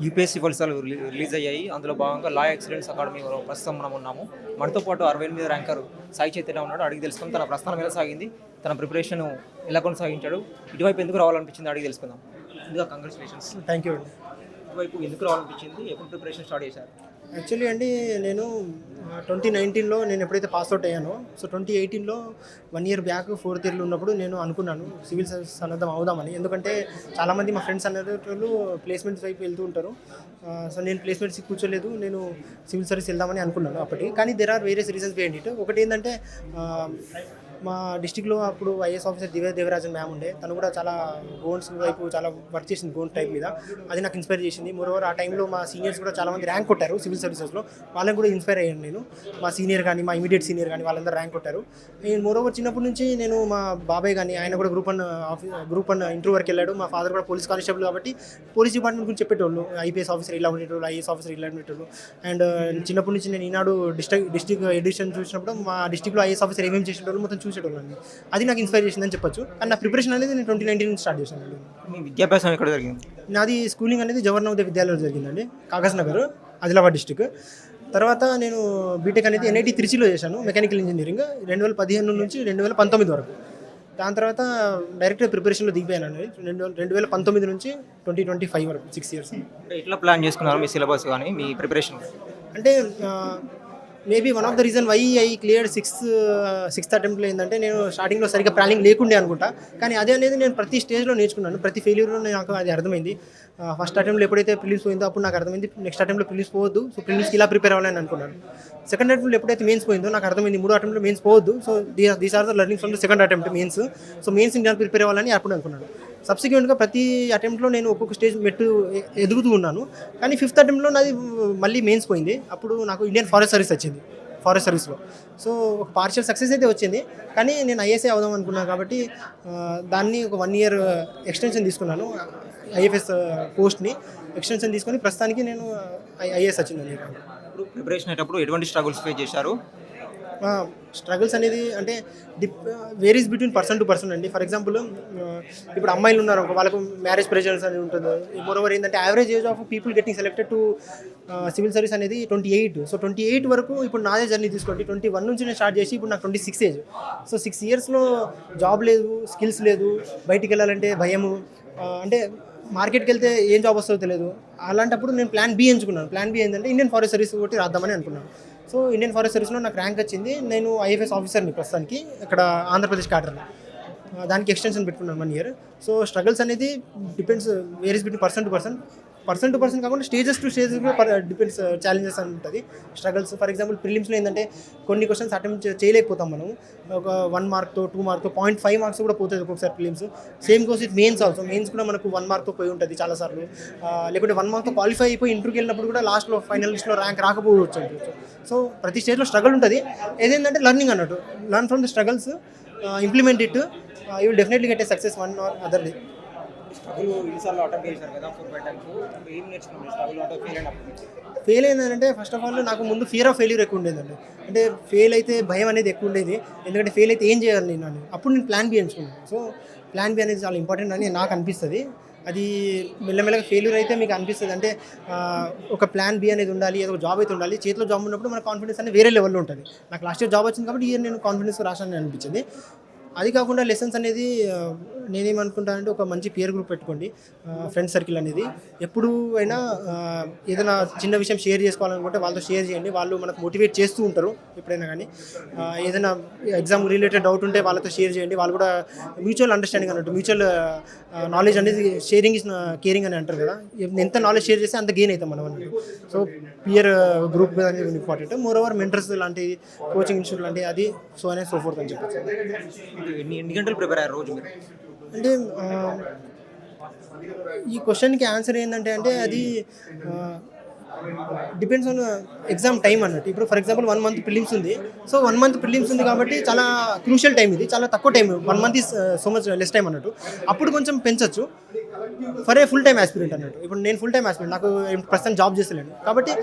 UPSC ఫలితాలు రిలీ- release అయ్యాయి. అందులో భాగంగా లా ఎక్సలెన్స్ అకాడమీ ప్రస్తుతం మనం ఉన్నాము. మనతో పాటు అరవై ఎనిమిది ర్యాంకర్ సాయి చైతన్య ఉన్నాడు. అడిగి తెలుసుకుందాం. తన ప్రస్థానం ఎలా సాగింది? తన ప్రిపరేషన్ ఎలా కొనసాగించాడు? ఇటువైపు ఎందుకు రావాలనిపించింది? అడిగి తెలుసుకుందాం. ముందుగా కంగ్రాచులేషన్స్ థ్యాంక్ యూ అండి. ఇటువైపు ఎందుకు రావాలనిపించింది? ఎప్పుడు ప్రిపరేషన్ స్టార్ట్ చేశారు? యాక్చువల్లీ అండి నేను ట్వంటీ నైన్టీన్లో నేను ఎప్పుడైతే పాస్ అవుట్ అయ్యానో సో ట్వంటీ ఎయిటీన్లో వన్ ఇయర్ బ్యాక్ ఫోర్త్ ఇయర్లో ఉన్నప్పుడు నేను అనుకున్నాను సివిల్ సర్వీస్ అన్నదం అవుదామని. ఎందుకంటే చాలామంది మా ఫ్రెండ్స్ అనేటోళ్ళు ప్లేస్మెంట్స్ వైపు వెళ్తూ ఉంటారు. సో నేను ప్లేస్మెంట్స్ కూర్చోలేదు నేను సివిల్ సర్వీస్ వెళ్దామని అనుకున్నాను అప్పటికి. కానీ there are various reasons behind it ఒకటి ఏంటంటే మా డిస్టిక్లో అప్పుడు IAS officer Divya Devarajan ma'am ఉండే. తను కూడా చాలా గోన్స్ వైపు చాలా వర్క్ చేసింది గోన్ టైప్ మీద. అది నాకు ఇన్స్పైర్ చేసింది. మోరోవర్ ఆ టైంలో మా సీనియర్స్ కూడా చాలా మంది ర్యాంక్ కొట్టారు సివిల్ సర్వీసెస్లో వాళ్ళని కూడా ఇన్స్పైర్ అయ్యాను నేను. మా సీనియర్ కానీ మా ఇమీడియట్ సీనియర్ కానీ వాళ్ళందరూ ర్యాంక్ కొట్టారు. నేను మోరోవర్ చిన్నప్పటి నుంచి నేను మా బాబాయ్ కానీ ఆయన కూడా group one office group one interview వరకు వెళ్ళాడు. మా ఫాదర్ కూడా పోలీస్ కానిస్టేబుల్ కాబట్టి పోలీస్ డిపార్ట్మెంట్ గురించి చెప్పేటోళ్ళు. ఐపీఎస్ ఆఫీసర్ ఇలా ఉండేటోళ్ళు ఐఏఎస్ ఆఫీసర్ ఇలా ఉండేటోళ్ళు. అండ్ చిన్నప్పటి నుంచి నేను ఈనాడు డిస్ట్రిక్ట్ డిస్ట్రిక్ట్ ఎడిషన్ చూసినప్పుడు మా డిస్ట్రిక్ట్లో ఐఏఎస్ ఆఫీసర్ ఏమేమి చేసేటోళ్ళు మొత్తం చూసి అండి అది నాకు ఇన్స్పైర్ చేసిందని చెప్పొచ్చు. అండ్ నా ప్రిపరేషన్ అనేది నేను ట్వంటీ నైన్టీన్ నుంచి స్టార్ట్ చేశాను అండి. మీ విద్యాభ్యాసం ఎక్కడ జరిగింది? నాది స్కూలింగ్ అనేది జవహర్ నవోదయ విద్యాలయంలో జరిగిందండి. కాగజ్ నగర్ ఆదిలాబాద్ డిస్టిక్ తర్వాత నేను బీటెక్ అనేది ఎన్ఐటి త్రిచిలో చేశాను మెకానికల్ ఇంజనీరింగ్ రెండు వేల పదిహేను నుంచి రెండు వేల పంతొమ్మిది వరకు. దాని తర్వాత డైరెక్ట్ ప్రిపరేషన్లో దిగిపోయాను రెండు వేల రెండు వేల పంతొమ్మిది నుంచి ట్వంటీ ట్వంటీ ఫైవ్ వరకు సిక్స్ ఇయర్స్ ఎట్లా ప్లాన్ చేసుకున్నారు మీ సిలబస్ కానీ మీ ప్రిపరేషన్ అంటే maybe one of the reason why I clear sixth sixth అటెంప్ట్లో ఏంటంటే నేను స్టార్టింగ్లో సరిగ్గా ప్లానింగ్ లేకుండే అనుకుంటా. కానీ అదే అనేది నేను ప్రతి స్టేజ్లో నేర్చుకున్నాను. ప్రతి ఫెయిల్యూర్లో నాకు అది అర్థమైంది. ఫస్ట్ అటెంప్ట్లో ఎప్పుడైతే ప్రిలిమ్స్ పోయిందో అప్పుడు నాకు అర్థమైంది. నెక్స్ట్ అటెంప్ట్లో ప్రిలిమ్స్ పోవద్దు. సో ప్రిలిమ్స్కి ఇలా ప్రిపేర్ అవ్వాలని అనుకున్నాను. సెకండ్ అటెంప్ట్లో ఎప్పుడైతే మెయిన్స్ పోయిందో నాకు అర్థమైంది మూడో అటెంప్ట్లో మెయిన్స్ పోవద్దు. So these are the learning from the second attempt mains so mains India prepare అవ్వాలని అప్పుడు అనుకున్నాను. సబ్సిక్వెంట్గా ప్రతి అటెంప్ట్లో నేను ఒక్కొక్క స్టేజ్ మెట్టు ఎదుగుతూ ఉన్నాను. కానీ ఫిఫ్త్ అటెంప్ట్లో నాది మళ్ళీ మెయిన్స్ పోయింది. అప్పుడు నాకు ఇండియన్ ఫారెస్ట్ సర్వీస్ వచ్చింది ఫారెస్ట్ సర్వీస్లో. సో ఒక పార్షియల్ సక్సెస్ అయితే వచ్చింది. కానీ నేను ఐఎస్ఏ అవుదాం అనుకున్నాను కాబట్టి దాన్ని ఒక వన్ ఇయర్ ఎక్స్టెన్షన్ తీసుకున్నాను ఐఎఫ్ఎస్ పోస్ట్ని ఎక్స్టెన్షన్ తీసుకొని ప్రస్తుతానికి నేను ఐఏఎస్ వచ్చింది. ఇప్పుడు ప్రిపరేషన్ అయ్యేటప్పుడు ఎటువంటి స్ట్రగుల్స్ ఫేస్ చేశారు? స్ట్రగుల్స్ అనేది అంటే dip varies between person to person అండి. ఫర్ ఎగ్జాంపుల్ ఇప్పుడు అమ్మాయిలు ఉన్నారు వాళ్ళకు మ్యారేజ్ ప్రెషర్స్ అనేది ఉంటుంది. మోరోవర్ ఏంటంటే average age of people getting selected to civil service అనేది twenty eight so twenty eight వరకు ఇప్పుడు నాదే జర్నీ తీసుకోండి. ట్వంటీ వన్ నుంచి నేను స్టార్ట్ చేసి ఇప్పుడు నాకు twenty six age so six ఇయర్స్లో జాబ్ లేదు స్కిల్స్ లేదు బయటికి వెళ్ళాలంటే భయము. అంటే మార్కెట్కి వెళ్తే ఏం జాబ్ వస్తుందో తెలియదు. అలాంటప్పుడు నేను ప్లాన్ బి ఎంచుకున్నాను. ప్లాన్ బి ఏంటంటే ఇండియన్ ఫారెస్ట్ సర్వీస్ ఒకటి రాద్దామని అనుకున్నాను. సో ఇండియన్ ఫారెస్ట్ సర్వీస్లో నాకు ర్యాంక్ వచ్చింది. నేను ఐఎఫ్ఎస్ ఆఫీసర్ని ప్రస్తుతానికి. ఇక్కడ ఆంధ్రప్రదేశ్ క్యాడర్లో దానికి ఎక్స్టెన్షన్ పెట్టుకున్నాను వన్ ఇయర్. సో స్ట్రగల్స్ అనేది depends varies between person to person person to person కాకుండా stages to stages depends uh, challenges అని ఉంటుంది. స్ట్రగల్స్ ఫర్ ఎగ్జాంపుల్ ప్రిలిమ్స్లో ఏంటంటే కొన్ని క్వశ్చన్స్ అటెంప్ట్ చేయలేకపోతాం మనం. ఒక వన్ మార్క్తో టూ మార్క్తో పాయింట్ ఫైవ్ మార్క్స్ కూడా పోతుంది ఒక్కొక్కసారి prelims same course it mains also mains కూడా మనకు వన్ మార్క్తో పోయి ఉంటుంది చాలాసార్లు. Uh, లేకుంటే వన్ మార్క్తో క్వాలిఫై అయిపోయి ఇంటర్కి వెళ్ళినప్పుడు కూడా లాస్ట్లో ఫైనల్ లిస్ట్లో ర్యాంక్ రాకపోవచ్చు సో ప్రతి స్టేజ్లో స్ట్రగుల్ ఉంటుంది. ఏదేంటంటే లర్నింగ్ అన్నట్టు. Learn from the struggles implement it you will definitely get a success one or other day struggle ఎన్నిసార్లు అటెంప్ట్ చేశారు కదా ఫోర్ ఫైవ్ టైమ్స్ ఏం నేర్చుకున్నాను స్ట్రగుల్ అంటే ఫెయిల్ అయినప్పుడు? ఫెయిల్ అయిందంటే ఫస్ట్ ఆఫ్ ఆల్ నాకు ముందు ఫియర్ ఆఫ్ ఫెయిల్యూర్ ఎక్కువ ఉండేదండి. అంటే ఫెయిల్ అయితే భయం అనేది ఎక్కువ ఉండేది. ఎందుకంటే ఫెయిల్ అయితే ఏం చేయాలి నేను అని. అప్పుడు నేను ప్లాన్ బి ఎంచుకున్నాను. సో ప్లాన్ బి అనేది చాలా ఇంపార్టెంట్ అని నాకు అనిపిస్తుంది. అది మెల్లమెల్లగా ఫెయిల్యూర్ అయితే మీకు అనిపిస్తుంది. అంటే ఒక ప్లాన్ బి అనేది ఉండాలి ఏదో ఒక జాబ్ అయితే ఉండాలి. చేతిలో జాబ్ ఉన్నప్పుడు మన కాన్ఫిడెన్స్ అనేది వేరే లెవెల్లో ఉంటుంది. నాకు లాస్ట్ ఇయర్ జాబ్ వచ్చింది కాబట్టి ఇయర్ నేను కాన్ఫిడెన్స్ రాశానని అనిపించింది. అది కాకుండా లెసన్స్ అనేది నేనేమనుకుంటానంటే ఒక మంచి పియర్ గ్రూప్ పెట్టుకోండి ఫ్రెండ్ సర్కిల్ అనేది. ఎప్పుడు అయినా ఏదైనా చిన్న విషయం షేర్ చేసుకోవాలనుకుంటే వాళ్ళతో షేర్ చేయండి. వాళ్ళు మనకు మోటివేట్ చేస్తూ ఉంటారు ఎప్పుడైనా కానీ. ఏదైనా ఎగ్జామ్ రిలేటెడ్ డౌట్ ఉంటే వాళ్ళతో షేర్ చేయండి. వాళ్ళు కూడా మ్యూచువల్ అండర్స్టాండింగ్ అన్నట్టు మ్యూచువల్ నాలెడ్జ్ అనేది షేరింగ్ ఇస్ కేరింగ్ అని అంటారు కదా. ఎంత నాలెడ్జ్ షేర్ చేస్తే అంత గెయిన్ అవుతాం మనం అన్నట్టు. సో పియర్ గ్రూప్ అనేది ఇంపార్టెంట్ మోర్ ఓవర్ మెంటర్స్ లాంటి కోచింగ్ ఇన్స్టిట్యూట్ లాంటి అది సో అనే సో ఫోర్త్ అని చెప్పచ్చు. ఎన్ని గంటలు ప్రిపేర్ అయ్యారు రోజు మీరు? అంటే ఈ క్వశ్చన్కి ఆన్సర్ ఏంటంటే అంటే అది డిపెండ్స్ ఆన్ ఎగ్జామ్ టైం అన్నట్టు. ఇప్పుడు for example one month prelims ఉంది. సో వన్ మంత్ ప్రిలిమ్స్ ఉంది కాబట్టి చాలా క్రూషియల్ టైం ఇది. చాలా తక్కువ time one month is so much less time అన్నట్టు. అప్పుడు కొంచెం పెంచచ్చు. For a full time aspirant అన్నట్టు. ఇప్పుడు నేను ఫుల్ టైం ఆస్పిరెంట్ నాకు ప్రస్తుతం జాబ్ చేస్తలేను. కాబట్టి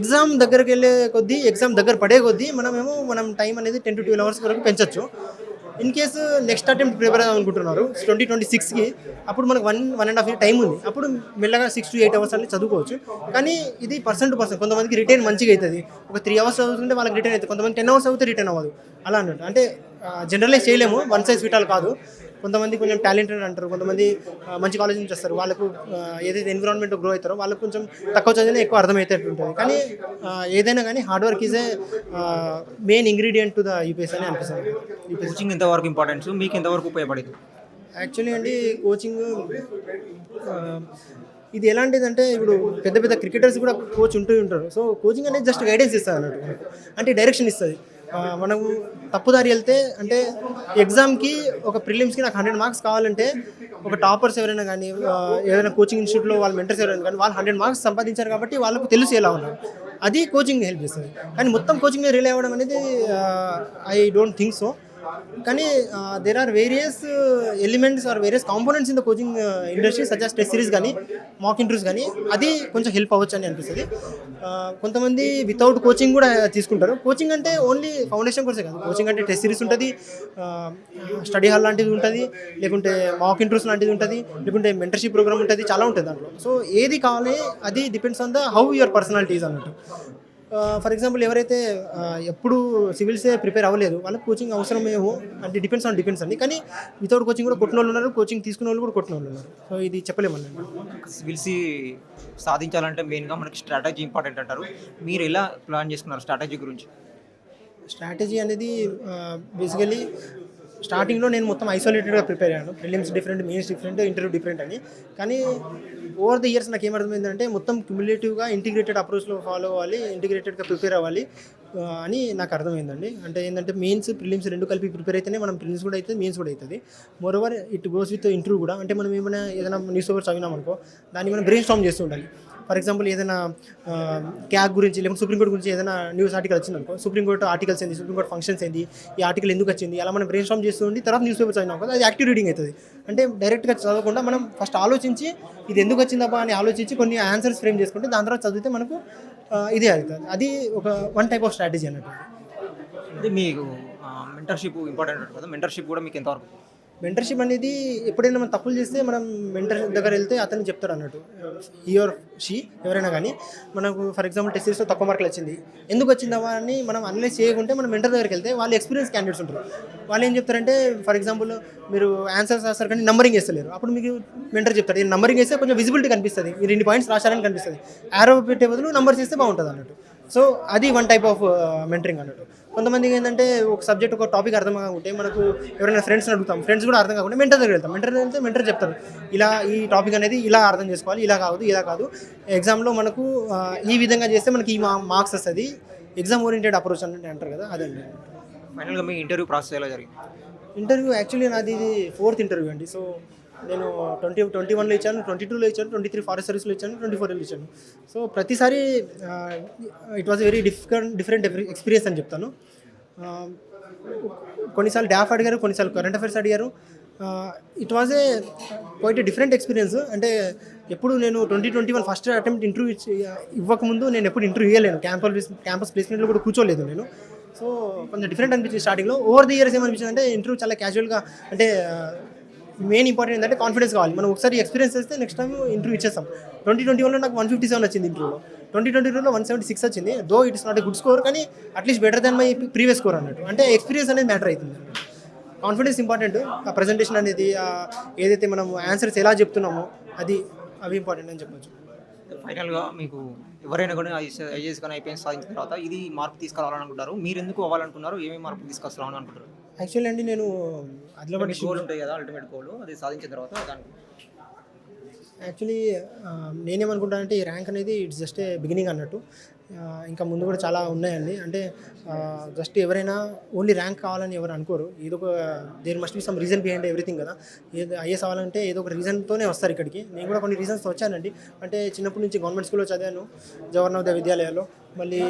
ఎగ్జామ్ దగ్గరికి వెళ్ళే కొద్దీ ఎగ్జామ్ దగ్గర పడే కొద్దీ మనమేమో మనం టైం అనేది టెన్ టు ట్వెల్వ్ అవర్స్ వరకు పెంచవచ్చు in case next attempt prepare అనుకుంటున్నారు ట్వంటీ ట్వంటీ సిక్స్కి అప్పుడు మనకు one one and half year time ఉంది. అప్పుడు మెల్లగా సిక్స్ టు ఎయిట్ అవర్స్ అనేది చదువుకోవచ్చు. కానీ ఇది పర్సన్ టు పర్సన్ కొంతమందికి రిటైన్ మంచిగా అవుతుంది. ఒక త్రీ అవర్స్ చదువుతుంటే వాళ్ళకి రిటైన్ అవుతుంది. కొంతమంది టెన్ అవర్స్ అవుతే రిటైన్ అవ్వదు. అలా అన్నట్టు. అంటే జనరలైజ్ చేయలేము. వన్ సైజ్ ఫిట్ ఆల్ కాదు. కొంతమంది కొంచెం టాలెంటెడ్ అంటారు కొంతమంది మంచి కాలేజ్ నుంచి వస్తారు. వాళ్ళకు ఏదైతే ఎన్విరాన్మెంట్ గ్రో అవుతారో వాళ్ళకు కొంచెం తక్కువ చదివినా ఎక్కువ అర్థమయ్యేటట్టు ఉంటుంది. కానీ ఏదైనా కానీ hard work is a main ingredient to the UPS అని అనిపిస్తుంది. కోచింగ్ ఎంతవరకు ఇంపార్టెన్స్ మీకు ఎంతవరకు ఉపయోగపడేది? యాక్చువల్లీ అండి కోచింగ్ ఇది ఎలాంటిదంటే ఇప్పుడు పెద్ద పెద్ద క్రికెటర్స్ కూడా కోచ్ ఉంటూ ఉంటారు. సో కోచింగ్ అనేది జస్ట్ గైడెన్స్ ఇస్తుంది అన్నట్టు అంటే డైరెక్షన్ ఇస్తుంది. మనకు తప్పుదారి వెళ్తే అంటే ఎగ్జామ్కి ఒక ప్రిలిమ్స్కి నాకు హండ్రెడ్ మార్క్స్ కావాలంటే ఒక టాపర్స్ ఎవరైనా కానీ ఏదైనా కోచింగ్ ఇన్స్టిట్యూట్లో వాళ్ళ మెంటర్స్ ఎవరైనా కానీ వాళ్ళు హండ్రెడ్ మార్క్స్ సంపాదించారు కాబట్టి వాళ్ళకు తెలుసు ఎలా ఉన్నారు. అది కోచింగ్ హెల్ప్ చేస్తుంది. కానీ మొత్తం కోచింగ్ రిలే అవ్వడం అనేది ఐ డోంట్ థింక్ సో కానీ there are various elements are various components in the coaching industry such test series కానీ మాక్ ఇంటర్వ్యూస్ కానీ అది కొంచెం హెల్ప్ అవ్వచ్చు అని అనిపిస్తుంది. కొంతమంది వితౌట్ కోచింగ్ కూడా తీసుకుంటారు. కోచింగ్ అంటే ఓన్లీ ఫౌండేషన్ కోర్సే కాదు. కోచింగ్ అంటే టెస్ట్ సిరీస్ ఉంటుంది స్టడీ హాల్ లాంటిది ఉంటుంది లేకుంటే మాక్ ఇంటర్వ్యూస్ లాంటిది ఉంటుంది లేకుంటే మెంటర్షిప్ ప్రోగ్రామ్ ఉంటుంది చాలా ఉంటుంది దాంట్లో. సో ఏది కావాలి అది depends on the how your personalities అన్నట్టు. ఫర్ ఎగ్జాంపుల్ ఎవరైతే ఎప్పుడు సివిల్సే ప్రిపేర్ అవ్వలేదు వాళ్ళకి కోచింగ్ అవసరమేమో అంటే డిపెండ్స్ ఆన్ డిపెండ్స్ అండి. కానీ వితౌట్ కోచింగ్ కూడా కొట్టిన వాళ్ళు ఉన్నారు కోచింగ్ తీసుకున్న వాళ్ళు కూడా కొట్టిన వాళ్ళు ఉన్నారు. సో ఇది చెప్పలేమండి. సివిల్సి సాధించాలంటే మెయిన్గా మనకి స్ట్రాటజీ ఇంపార్టెంట్ అంటారు. మీరు ఎలా ప్లాన్ చేసుకున్నారు స్ట్రాటజీ గురించి? స్ట్రాటజీ అనేది బేసికలీ స్టార్టింగ్లో నేను మొత్తం ఐసోలేటెడ్గా ప్రిపేర్ అయ్యాను. Prelims different mains different interview different అని. కానీ ఓవర్ ది ఇయర్స్ నాకు ఏమర్థమైందంటే మొత్తం క్యుములేటివ్గా ఇంటిగ్రేటెడ్ అప్రోచ్లో ఫాలో అవ్వాలి ఇంటిగ్రేటెడ్గా ప్రిపేర్ అవ్వాలి అని నాకు అర్థమైందండి. అంటే ఏంటంటే మెయిన్స్ ప్రిలిమ్స్ రెండు కలిపి ప్రిపేర్ అయితేనే మనం ప్రిలిమ్స్ కూడా అవుతుంది మెయిన్స్ కూడా అవుతుంది moreover it goes with interview కూడా. అంటే మనం ఏమైనా ఏదైనా న్యూస్ పేపర్ చదివినాం అనుకో దాన్ని మనం బ్రెయిన్ స్టామ్ చేస్తూ ఉండాలి. ఫర్ ఎగ్జాంపుల్ ఏదైనా క్యాగ్ గురించి లేకపోతే సుప్రీంకోర్టు గురించి ఏదైనా న్యూస్ ఆర్టికల్ వచ్చింది అనుకో సుప్రీంకోర్టు ఆర్టికల్స్ ఏంది సుప్రీంకోర్టు ఫంక్షన్స్ ఏంది ఈ ఆర్టికల్ ఎందుకు వచ్చింది అలా మనం బ్రెయిన్ స్ట్రామ్ చేస్తూ తర్వాత న్యూస్ పేపర్ అయినా కదా అది యాక్టివ్ రీడింగ్ అవుతుంది అంటే డైరెక్ట్గా చదవకుండా మనం ఫస్ట్ ఆలోచించి ఇది ఎందుకు వచ్చిందబ్బా అని ఆలోచించి కొన్ని ఆన్సర్స్ ఫ్రేమ్ చేసుకుంటే దాని తర్వాత చదివితే మనకు ఇదే అవుతుంది. అది ఒక వన్ టైప్ ఆఫ్ స్ట్రాటజీ అన్నట్టు. అంటే మీకు మెంటర్షిప్ ఇంపార్టెంట్ కదా మెంటర్షిప్ కూడా మీకు ఎంతవరకు? మెంటర్షిప్ అనేది ఎప్పుడైనా మనం తప్పులు చేస్తే మనం మెంటర్ దగ్గర వెళ్తే అతను చెప్తాడు అన్నట్టు. యువర్ షీ ఎవరైనా కానీ. మనకు ఫర్ ఎగ్జాంపుల్ టెస్ట్ సిరీస్లో తక్కువ మార్కులు వచ్చింది. ఎందుకు వచ్చిందవా అని మనం అనలైజ్ చేయకుంటే మనం మెంటర్ దగ్గరికి వెళ్తే వాళ్ళు ఎక్స్పీరియన్స్ క్యాండిడేట్స్ ఉంటారు. వాళ్ళు ఏం చెప్తారంటే ఫర్ ఎగ్జాంపుల్ మీరు ఆన్సర్స్ రాస్తారు కానీ నంబరింగ్ వేస్తలేరు అప్పుడు మీకు మెంటర్ చెప్తారు ఈ నంబరింగ్ వేస్తే కొంచెం విజిబిలిటీ కనిపిస్తుంది. మీరు ఇన్ని పాయింట్స్ రాశారని కనిపిస్తుంది. ఆరో పెట్టే బదులు నంబర్స్ చేస్తే బాగుంటుంది అన్నట్టు. సో అది వన్ టైప్ ఆఫ్ మెంటరింగ్ అన్నట్టు. కొంతమందికి ఏంటంటే ఒక సబ్జెక్ట్ ఒక టాపిక్ అర్థం కాకుంటే మనకు ఎవరైనా ఫ్రెండ్స్ని అడుగుతాం ఫ్రెండ్స్ కూడా అర్థం కాకుండా మెంటర్ దగ్గర వెళ్తాం. మెంటర్ దగ్గర వెళ్తే మెంటర్ చెప్తారు. ఇలా ఈ టాపిక్ అనేది ఇలా అర్థం చేసుకోవాలి ఇలా కాదు ఇలా కాదు. ఎగ్జామ్లో మనకు ఆ, ఈ విధంగా చేస్తే మనకి ఈ మార్క్స్ వస్తుంది. ఎగ్జామ్ ఓరియంటెడ్ అప్రోచ్ అని అంటారు కదా అదండి ఫైనల్గా మీ ఇంటర్వ్యూ ప్రాసెస్ ఎలా జరిగింది? ఇంటర్వ్యూ యాక్చువల్లీ నాది ఇది ఫోర్త్ ఇంటర్వ్యూ అండి. సో నేను ట్వంటీ ట్వంటీ వన్లో ఇచ్చాను ట్వంటీ టూలో ఇచ్చాను ట్వంటీ త్రీ ఫారెస్ట్ సర్వీస్లో ఇచ్చాను ట్వంటీ ఫోర్లో ఇచ్చాను. సో ప్రతిసారి it was very different different experience అని చెప్తాను. కొన్నిసార్లు డాఫ్ అడిగారు కొన్నిసార్లు కరెంట్ అఫైర్స్ అడిగారు. It was a quite different experience అంటే ఎప్పుడు నేను twenty twenty one first attempt interview ఇవ్వకముందు నేను ఎప్పుడు ఇంటర్వ్యూ ఇవ్వలేను క్యాంపస్ క్యాంపస్ ప్లేస్మెంట్లో కూడా కూర్చోలేదు నేను. సో కొంచెం డిఫరెంట్ అనిపించింది స్టార్టింగ్లో ఓవర్ ది ఇయర్స్ ఏమనిపించింది అంటే ఇంటర్వ్యూ చాలా క్యాజువల్గా అంటే మెయిన్ ఇంపార్టెంట్ ఏంటంటే కాన్ఫిడెన్స్ కావాలి. మనం ఒకసారి ఎక్స్పీరియన్స్ చేస్తే నెక్స్ట్ టైం ఇంటర్వ్యూ ఇచ్చేస్తాం. ట్వంటీ ట్వంటీ వన్లో నాకు వన్ ఫిఫ్టీ సెవెన్ వచ్చింది ఇంటర్వ్యూలో ట్వంటీ ట్వంటీ టూలో వన్ సెవెంటీ సిక్స్ వచ్చింది. Though it's not a good score కానీ at least better than my previous score అన్నట్టు. అంటే ఎక్స్పీరియన్స్ అనేది మ్యాటర్ అవుతుంది. కాన్ఫిడెన్స్ ఇంపార్టెంట్ ఆ ప్రజెంటేషన్ అనేది ఏదైతే మనం ఆన్సర్స్ ఎలా చెప్తున్నామో అది అవి ఇంపార్టెంట్ అని చెప్పొచ్చు. ఫైనల్గా మీకు ఎవరైనా కూడా ఐఏఎస్ కానీ ఐపీఎస్ సాధించిన తర్వాత ఇది మార్పు తీసుకురావాలనుకుంటారు మీరు ఎందుకు అవ్వాలనుకున్నారు ఏమేమి మార్పు తీసుకొస్తారని అనుకుంటారు యాక్చువల్లీ అండి నేను ఆదిలాబాద్ గోల్ ఉంటాయి కదా అల్టిమేట్ గోల్ అది సాధించిన తర్వాత దానికి. యాక్చువల్లీ నేనేమనుకుంటానంటే ఈ ర్యాంక్ అనేది ఇట్స్ జస్ట్ ఏ బిగినింగ్ అన్నట్టు. ఇంకా ముందు కూడా చాలా ఉన్నాయండి. అంటే జస్ట్ ఎవరైనా ఓన్లీ ర్యాంక్ కావాలని ఎవరు అనుకోరు. ఏదో ఒక there must be some reason behind everything కదా. ఏదో ఐఎస్ అవ్వాలంటే ఏదో ఒక రీజన్తోనే వస్తారు ఇక్కడికి. నేను కూడా కొన్ని రీజన్స్తో వచ్చానండి. అంటే చిన్నప్పటి నుంచి గవర్నమెంట్ స్కూల్లో చదివాను. జవహర్ నవోదయ విద్యాలయాల్లో. మళ్ళీ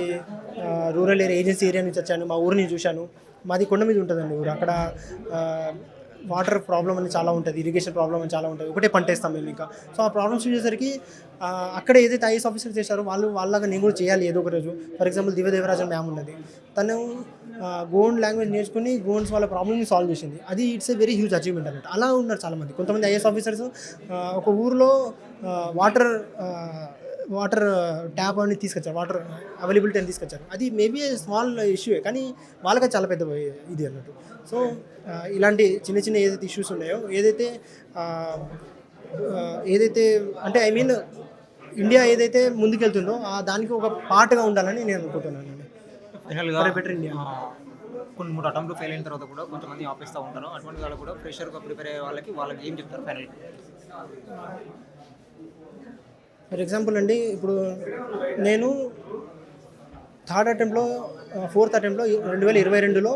రూరల్ ఏరియా ఏజెన్సీ ఏరియా నుంచి వచ్చాను. మా ఊరిని చూశాను. మాది కొండ మీద ఉంటుందండి ఊరు. అక్కడ వాటర్ ప్రాబ్లం అని చాలా ఉంటుంది ఇరిగేషన్ ప్రాబ్లం అని చాలా ఉంటుంది. ఒకటే పంట వేస్తాం మేము ఇంకా. సో ఆ ప్రాబ్లమ్స్ చూసేసరికి అక్కడ ఏదైతే ఐఎస్ ఆఫీసర్ చేశారో వాళ్ళు వాళ్ళగా నేను కూడా చేయాలి ఏదో ఒక రోజు. ఫర్ ఎగ్జాంపుల్ దివ్యదేవరాజన్ మ్యామ్ ఉన్నది. తను గోండ్ లాంగ్వేజ్ నేర్చుకుని గోండ్స్ వాళ్ళ ప్రాబ్లమ్ని సాల్వ్ చేసింది. అది it's a very huge achievement అన్నట్టు. అలా ఉన్నారు చాలామంది. కొంతమంది ఐఎస్ ఆఫీసర్స్ ఒక ఊరిలో వాటర్ వాటర్ ట్యాప్ అని తీసుకొచ్చారు. వాటర్ అవైలబిలిటీ అని తీసుకొచ్చారు. అది మేబీ స్మాల్ ఇష్యూయే కానీ వాళ్ళకి చాలా పెద్ద ఇది అన్నట్టు. సో ఇలాంటి చిన్న చిన్న ఏదైతే ఇష్యూస్ ఉన్నాయో ఏదైతే ఏదైతే అంటే ఐ మీన్ ఇండియా ఏదైతే ముందుకెళ్తుందో ఆ దానికి ఒక పార్ట్గా ఉండాలని నేను అనుకుంటున్నాను బెటర్ ఇండియా కొన్ని మూడు అటెంప్ట్లు ఫెయిల్ అయిన తర్వాత కూడా కొంతమంది ఆపేస్తూ ఉంటారు. అటువంటి వాళ్ళు కూడా ఫ్రెషర్గా ప్రిపేర్ అయ్యే వాళ్ళకి వాళ్ళకి ఏం చెప్తారు ఫైనల్ ఫర్ ఎగ్జాంపుల్ అండి ఇప్పుడు నేను థర్డ్ అటెంప్ట్లో ఫోర్త్ అటెంప్ట్లో రెండు వేల ఇరవై రెండులో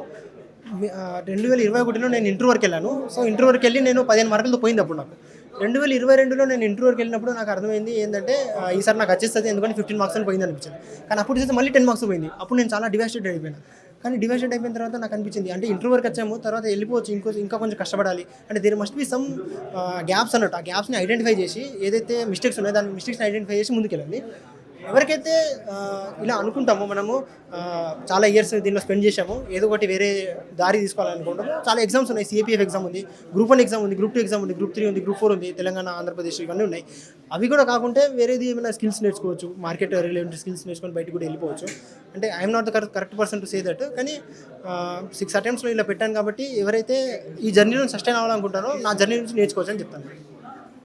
రెండు వేల ఇరవై ఒకటిలో నేను ఇంటర్ వరకు వెళ్ళాను. సో ఇంటర్ వరకు వెళ్ళి నేను పదిహేను మార్కులతో పోయింది అప్పుడు నాకు. రెండు వేల ఇరవై రెండులో నేను ఇంటర్ వరకు వెళ్ళినప్పుడు నాకు అర్థమైంది ఏంటంటే ఈసారి నాకు వచ్చేస్తుంది ఎందుకంటే ఫిఫ్టీన్ మార్క్స్ అని పోయింది అనిపించింది. కానీ అప్పుడు చూస్తే మళ్ళీ టెన్ మార్క్స్ పోయింది. అప్పుడు నేను చాలా డివాస్టేట్ అయిపోయాను. కానీ డివైజెడ్ అయిపోయిన తర్వాత నాకు అనిపించింది. అంటే ఇంటర్ వరకు వచ్చాము తర్వాత వెళ్ళిపోవచ్చు ఇంకో ఇంకా కొంచెం కష్టపడాలి. అంటే there must be some gaps అన్నట్టు. ఆ గ్యాప్స్ని ఐడెంటిఫై చేసి ఏదైతే మిస్టేక్స్ ఉన్నాయో దాని మిస్టేక్స్ని ఐడెంటిఫై చేసి ముందుకెళ్ళాలి. ఎవరికైతే ఇలా అనుకుంటామో మనము చాలా ఇయర్స్ దీనిలో స్పెండ్ చేసాము ఏదో ఒకటి వేరే దారి తీసుకోవాలనుకుంటాము. చాలా ఎగ్జామ్స్ ఉన్నాయి సిఏపిఎఫ్ ఎగ్జామ్ ఉంది గ్రూప్ వన్ ఎగ్జామ్ ఉంది గ్రూప్ టూ ఎగ్జామ్ ఉంది గ్రూప్ త్రీ ఉంది గ్రూప్ ఫోర్ ఉంది తెలంగాణ ఆంధ్రప్రదేశ్ ఇవన్నీ ఉన్నాయి. అవి కూడా కాకుంటే వేరేది ఏమైనా స్కిల్స్ నేర్చుకోవచ్చు మార్కెట్ రిలేటెడ్ స్కిల్స్ నేర్చుకొని బయటకు కూడా వెళ్ళిపోవచ్చు. అంటే I'm not the correct correct person to say that కానీ సిక్స్ అటెంప్ట్స్లో ఇలా పెట్టాను కాబట్టి ఎవరైతే ఈ జర్నీ నుంచి సస్టైన్ అవ్వాలనుకుంటారో నా జర్నీ నుంచి నేర్చుకోవచ్చు అని చెప్తాను.